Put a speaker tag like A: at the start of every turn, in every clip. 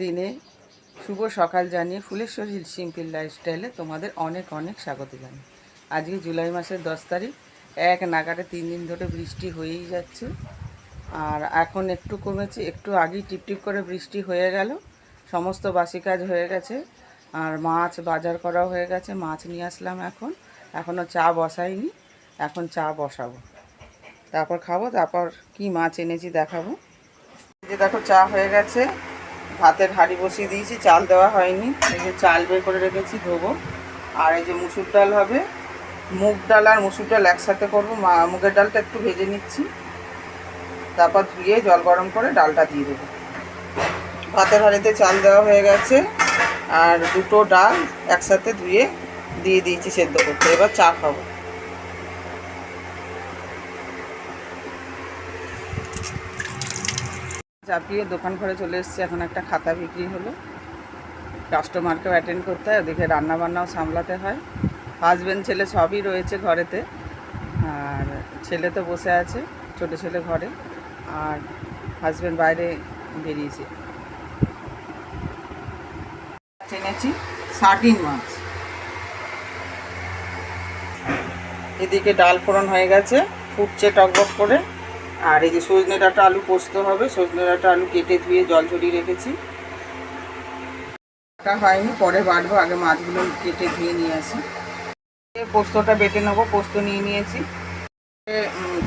A: দিনে শুভ সকাল জানিয়ে ফুলেশ্বর হিল সিম্পল লাইফস্টাইলে তোমাদের অনেক অনেক স্বাগত জানাই। আজকে জুলাই মাসের দশ তারিখ, এক নাগারে তিন দিন ধরে বৃষ্টি হয়েই যাচ্ছে। আর এখন একটু কমেছে, একটু আগেই টিপটিপ করে বৃষ্টি হয়ে গেল, সমস্ত বাসি কাজ হয়ে গেছে। আর মাছ বাজার করা হয়ে গেছে, মাছ নিয়ে আসলাম এখন। এখনও চা বসাইনি, এখন চা বসাবো। তারপর খাব, তারপর কি মাছ এনেছি দেখাবো। যে দেখো, চা হয়ে গেছে। ভাতের হাঁড়ি বসিয়ে দিয়েছি, চাল দেওয়া হয়নি। এই যে চাল বের করে রেখেছি, ধোবো। আর এই যে মুসুর ডাল হবে, মুগ ডাল আর মুসুর ডাল একসাথে করব। মুগের ডালটা একটু ভেজে নিচ্ছি। তারপর ধুয়ে জল গরম করে ডালটা দিয়ে দেবো। ভাতের হাঁড়িতে চাল দেওয়া হয়ে গেছে। আর দুটো ডাল একসাথে ধুয়ে দিয়ে দিয়েছি সেদ্ধ করতে। এবার চা খাব। চাপিয়ে দোকান ঘরে চলে এসেছি। এখন একটা খাতা বিক্রি হলো। কাস্টমারকেও অ্যাটেন্ড করতে হয়, ওদিকে রান্নাবান্নাও সামলাতে হয়। হাজব্যান্ড ছেলে সবই রয়েছে ঘরেতে। আর ছেলে তো বসে আছে, ছোট ছেলে ঘরে। আর হাজব্যান্ড বাইরে বেরিয়েছে। এনেছি সার্টিন মাছ। এদিকে ডাল ফোড়ন হয়ে গেছে, ফুটছে টকবক করে। আর এই যে সজনে ডাঁটা আলু পোস্ত হবে, সজনে ডাঁটা আলু কেটে ধুয়ে জল ঝরিয়ে রেখেছি। কাটা হয়নি, পরে বাটবো আগে মাছগুলো কেটে ধুয়ে নিয়ে আসি। পোস্তটা বেটে নেব, পোস্ত নিয়ে নিয়েছি।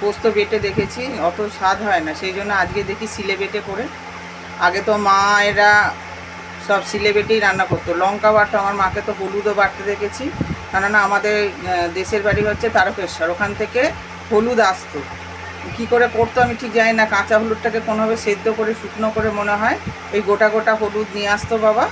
A: পোস্ত বেটে দেখেছি, অত স্বাদ হয় না, সেই জন্য আজকে দেখি সিলে বেটে করে। আগে তো মা এরা সব সিলে বেটেই রান্না করতো। লঙ্কা বাটতো আমার মাকে তো হলুদও বাটতে দেখেছি। কেননা আমাদের দেশের বাড়ি হচ্ছে তারকেশ্বর, ওখান থেকে হলুদ আসতো। কী করে করতো আমি ঠিক জানি না। কাঁচা হলুদটাকে কোনোভাবে সেদ্ধ করে, শুকনো করে মনে হয় ওই গোটা গোটা হলুদ নিয়ে আসতো বাবা।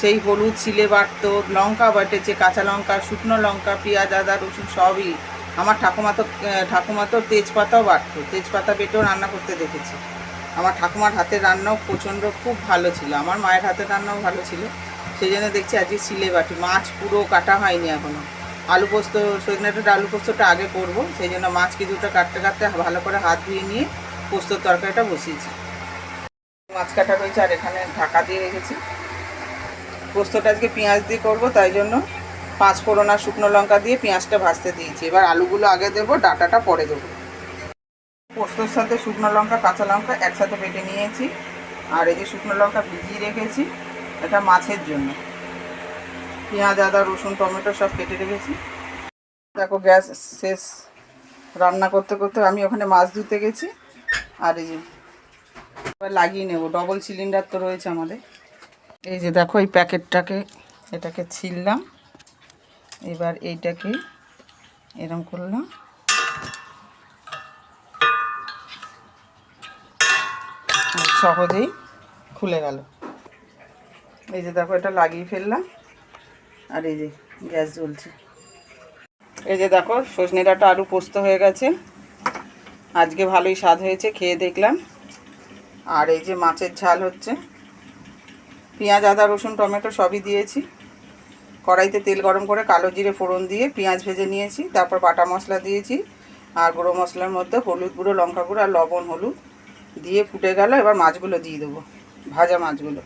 A: সেই হলুদ ছিলে বাটতো, লঙ্কা বাটেছে, কাঁচা লঙ্কা, শুকনো লঙ্কা, পেঁয়াজ, আদা, রসুন সবই। আমার ঠাকুমা তো ঠাকুমা তো তেজপাতাও বাটতো। তেজপাতা বেটেও রান্না করতে দেখেছি। আমার ঠাকুমার হাতের রান্নাও প্রচণ্ড খুব ভালো ছিল। আমার মায়ের হাতের রান্নাও ভালো ছিল। সেই জন্য দেখছি আজকে সিলে বাটি। মাছ পুরো কাটা হয়নি এখনও আলু পোস্ত, সজনেটা আলু পোস্তটা আগে করব, সেই জন্য মাছ কিছুটা কাটতে কাটতে ভালো করে হাত ধুয়ে নিয়ে পোস্তর তরকারিটা বসিয়েছি। মাছ কাটা রয়েছে আর এখানে ঢাকা দিয়ে রেখেছি। পোস্তটা আজকে পেঁয়াজ দিয়ে করব, তাই জন্য পাঁচ ফোড়ন আর শুকনো লঙ্কা দিয়ে পেঁয়াজটা ভাজতে দিয়েছি। এবার আলুগুলো আগে দেবো, ডাটাটা পরে দেবো। পোস্তর সাথে শুকনো লঙ্কা, কাঁচা লঙ্কা একসাথে বেটে নিয়েছি। আর এই যে শুকনো লঙ্কা ভিজিয়ে রেখেছি, এটা মাছের জন্য। পেঁয়াজ, আদা, রসুন, টমেটো সব কেটে রেখেছি। দেখো গ্যাস শেষ। রান্না করতে করতে আমি ওখানে মাছ ধুতে গেছি। আর এই যে লাগিয়ে নেব। ডবল সিলিন্ডার তো রয়েছে আমাদের। এই যে দেখো, এই প্যাকেটটাকে, এটাকে ছিললাম। এবার এইটাকে এরম করলাম। সহজেই খুলে গেল। এই যে দেখো, এটা লাগিয়ে ফেললাম। আর এই যে গ্যাস জ্বলছে। এই যে দেখো, সজনে ডাঁটা আলু পোস্ত হয়ে গেছে। আজকে ভালোই স্বাদ হয়েছে, খেয়ে দেখলাম। আর এই যে মাছের ঝাল হচ্ছে। পেঁয়াজ, আদা, রসুন, টমেটো সবই দিয়েছি। কড়াইতে তেল গরম করে কালো জিরে ফোড়ন দিয়ে পেঁয়াজ ভেজে নিয়েছি, তারপর বাটা মশলা দিয়েছি। আর গুঁড়ো মশলার মধ্যে হলুদ গুঁড়ো, লঙ্কা গুঁড়ো আর লবণ হলুদ দিয়ে ফুটে গেল। এবার মাছগুলো দিয়ে দেবো, ভাজা মাছগুলো।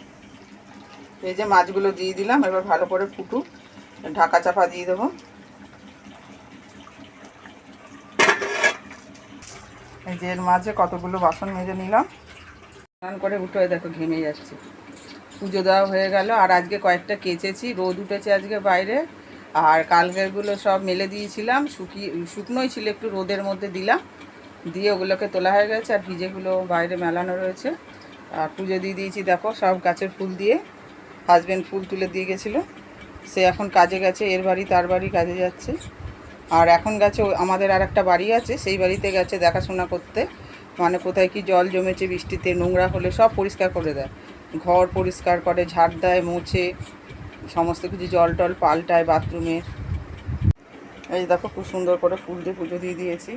A: এই যে মাছগুলো দিয়ে দিলাম, এবার ভালো করে ফুটুক, ঢাকা চাপা দিয়ে দেবো। এই যে এর মাঝে কতগুলো বাসন মেজে নিলাম। স্নান করে উঠে দেখো ঘেমে যাচ্ছে। পুজো দেওয়া হয়ে গেল, আর আজকে কয়েকটা কেচেছি, রোদ উঠেছে আজকে বাইরে, আর কালকেরগুলো সব মেলে দিয়েছিলাম শুকিয়ে শুকনোই ছিল একটু রোদের মধ্যে দিলাম, দিয়ে ওগুলোকে তোলা হয়ে গেছে, আর ভিজেগুলো বাইরে মেলানো রয়েছে। আর পুজো দিয়ে দিয়েছি, দেখো সব গাছের ফুল দিয়ে। হাজব্যান্ড ফুল তুলে দিয়ে গেছিল। সে এখন কাজে গেছে, এর বাড়ি তার বাড়ি কাজে যাচ্ছে। আর এখন গেছে আমাদের আর একটা বাড়ি আছে, সেই বাড়িতে গেছে দেখাশোনা করতে। মানে কোথায় কি জল জমেছে বৃষ্টিতে, নোংরা হলে সব পরিষ্কার করে দেয়। ঘর পরিষ্কার করে, ঝাড় দেয়, মোছে, সমস্ত কিছু জল টল পাল্টায় বাথরুমের এই দেখো, খুব সুন্দর করে ফুল দিয়ে পুজো দিয়ে দিয়েছি।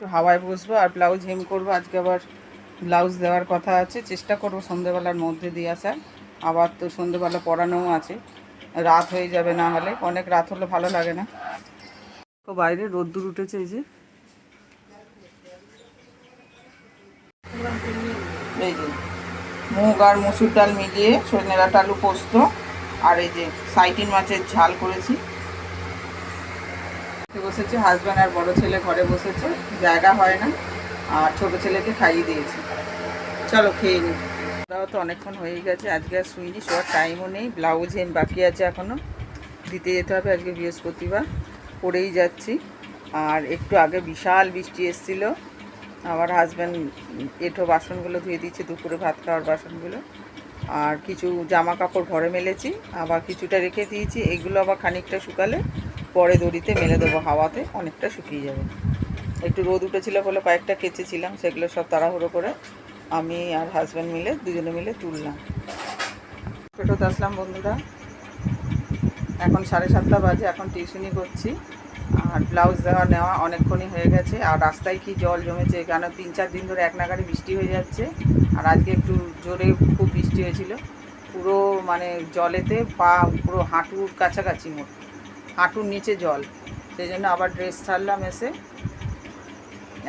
A: একটু হাওয়ায় বসবো আর ব্লাউজ হেম করব। আজকে আবার ব্লাউজ দেওয়ার কথা আছে। চেষ্টা করব সন্ধ্যেবেলার মধ্যে দিয়ে আসার। আবার তো সন্ধেবেলা পড়ানোও আছে। রাত হয়ে যাবে না হলে। অনেক রাত হলে ভালো লাগে না। তো বাইরে রোদ্দুর উঠেছে এই যে। এই যে মুগ আর মসুর ডাল মিলিয়ে সজনে ডাঁটা আলু পোস্ত। আর এই যে সাইটিন মাছের ঝাল করেছি। বসেছে হাজব্যান্ড আর বড় ছেলে ঘরে বসেছে, জায়গা হয় না, আর ছোট ছেলেকে খাইয়ে দিয়েছি। চলো খেয়ে নিই। ওরাও তো অনেকক্ষণ হয়ে গেছে, আজকে আর শুইনি, শোয়ার টাইমও নেই ব্লাউজ হেন বাকি আছে এখনও দিতে যেতে হবে আজকে বৃহস্পতিবার পড়েই যাচ্ছি। আর একটু আগে বিশাল বৃষ্টি এসেছিল আমার হাজব্যান্ড এঁঠো বাসনগুলো ধুয়ে দিচ্ছে দুপুরে ভাত খাওয়ার বাসনগুলো। আর কিছু জামা কাপড় ঘরে মেলেছি, আবার কিছুটা রেখে দিয়েছি, এগুলো আবার খানিকটা শুকালে পরে দড়িতে মেলে দেবো হাওয়াতে, অনেকটা শুকিয়ে যাবে। একটু রোদ উঠেছিল বলে কয়েকটা কেচেছিলাম, সেগুলো সব তাড়াহুড়ো করে আমি আর হাজব্যান্ড মিলে দুজনে মিলে তুললাম। ফেরত আসলাম বন্ধুরা। এখন সাড়ে সাতটা বাজে, এখন টিউশনি করছি। আর ব্লাউজ দেওয়া নেওয়া অনেকক্ষণই হয়ে গেছে। আর রাস্তায় কি জল জমেছে, কেন তিন চার দিন ধরে এক নাগারে বৃষ্টি হয়ে যাচ্ছে। আর আজকে একটু জোরে খুব বৃষ্টি হয়েছিল। পুরো মানে জলেতে পা, পুরো হাঁটুর কাছাকাছি মোট। হাঁটুর নিচে জল। সেই জন্য আবার ড্রেস ছাড়লাম এসে।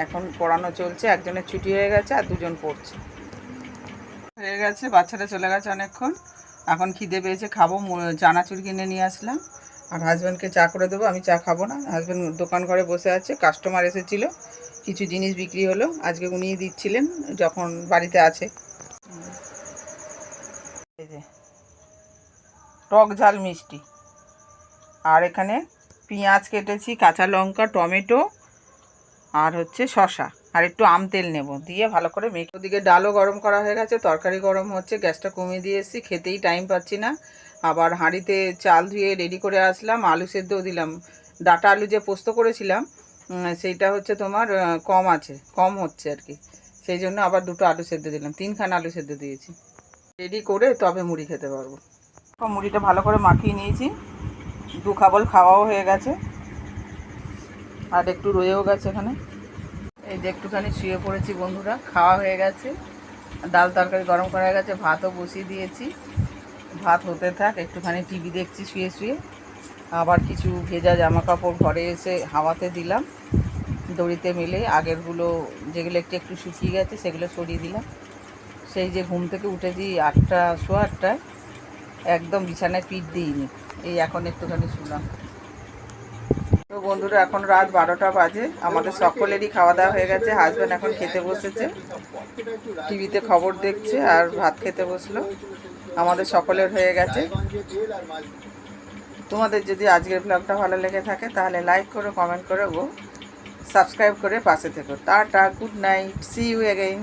A: এখন পড়ানো চলছে, একজনের ছুটি হয়ে গেছে আর দুজন পড়ছে। হয়ে গেছে বাচ্চারা চলে গেছে অনেকক্ষণ। এখন খিদে পেয়েছে, খাব চানাচুর কিনে নিয়ে আসলাম। আর হাজব্যান্ডকে চা করে দেবো, আমি চা খাব না। হাজব্যান্ড দোকান ঘরে বসে আছে কাস্টমার এসেছিল। কিছু জিনিস বিক্রি হলো, আজকে উনিই দিচ্ছিলেন, যখন বাড়িতে আছে। টক ঝাল মিষ্টি। আর এখানে পেঁয়াজ কেটেছি, কাঁচা লঙ্কা, টমেটো আর হচ্ছে শশা আর একটু আম তেল নেব, দিয়ে ভালো করে মেখে ওদিকে ডালও গরম করা হয়ে গেছে, তরকারি গরম হচ্ছে, গ্যাসটা কমিয়ে দিয়ে এসেছি খেতেই টাইম পাচ্ছি না। আবার হাঁড়িতে চাল ধুয়ে রেডি করে আসলাম, আলু সেদ্ধও দিলাম। ডাটা আলু যে পোস্ত করেছিলাম সেইটা হচ্ছে তোমার কম আছে, কম হচ্ছে আর কি। সেই জন্য আবার দুটো আলু সেদ্ধ দিলাম, তিনখানা আলু সেদ্ধ দিয়েছি। রেডি করে তবে মুড়ি খেতে পারব। মুড়িটা ভালো করে মাখিয়ে নিয়েছি। দু খাবল খাওয়াও হয়ে গেছে। আর একটু রয়েও গেছে এখানে। এই যে একটুখানি শুয়ে পড়েছি বন্ধুরা, খাওয়া হয়ে গেছে। ডাল তরকারি গরম করা গেছে, ভাতও বসিয়ে দিয়েছি। ভাত হতে থাক, একটুখানি টিভি দেখছি শুয়ে শুয়ে। আবার কিছু ভেজা জামা কাপড় ঘরে এসে হাওয়াতে দিলাম। দড়িতে মেলে আগেরগুলো যেগুলো একটু একটু শুকিয়ে গেছে, সেগুলো সরিয়ে দিলাম। সেই যে ঘুম থেকে উঠেছি আটটা, সোয়া আটটায়। একদম বিছানায় পিঠ দিইনি। এই এখন একটুখানি শুনলাম তো বন্ধুরা, এখন রাত বারোটা বাজে। আমাদের সকলেরই খাওয়া দাওয়া হয়ে গেছে। হাজব্যান্ড এখন খেতে বসেছে। টিভিতে খবর দেখছে আর ভাত খেতে বসল। আমাদের সকলের হয়ে গেছে। তোমাদের যদি আজকের ব্লগটা ভালো লেগে থাকে, তাহলে লাইক করো কমেন্ট করো গো সাবস্ক্রাইব করে পাশে থেকো। Tata good night see you again